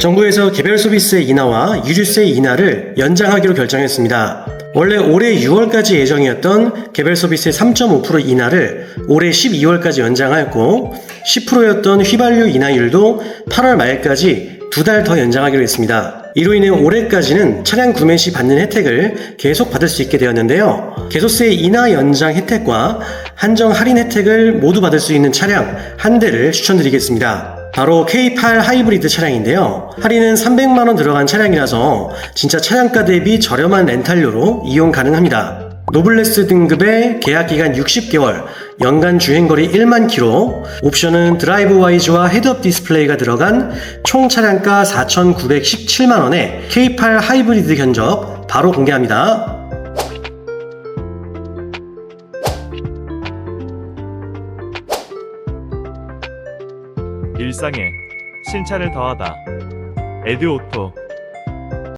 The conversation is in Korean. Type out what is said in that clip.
정부에서 개별 서비스의 인하와 유류세 인하를 연장하기로 결정했습니다. 원래 올해 6월까지 예정이었던 개별 서비스의 3.5% 인하를 올해 12월까지 연장하였고 10%였던 휘발유 인하율도 8월 말까지 두 달 더 연장하기로 했습니다. 이로 인해 올해까지는 차량 구매 시 받는 혜택을 계속 받을 수 있게 되었는데요. 개소세 인하 연장 혜택과 한정 할인 혜택을 모두 받을 수 있는 차량 한 대를 추천드리겠습니다. 바로 K8 하이브리드 차량인데요. 할인은 300만원 들어간 차량이라서 진짜 차량가 대비 저렴한 렌탈료로 이용 가능합니다. 노블레스 등급의 계약 기간 60개월, 연간 주행거리 1만 킬로, 옵션은 드라이브 와이즈와 헤드업 디스플레이가 들어간 총 차량가 4,917만원에 K8 하이브리드 견적 바로 공개합니다. 일상에 신차를 더하다. 에드오토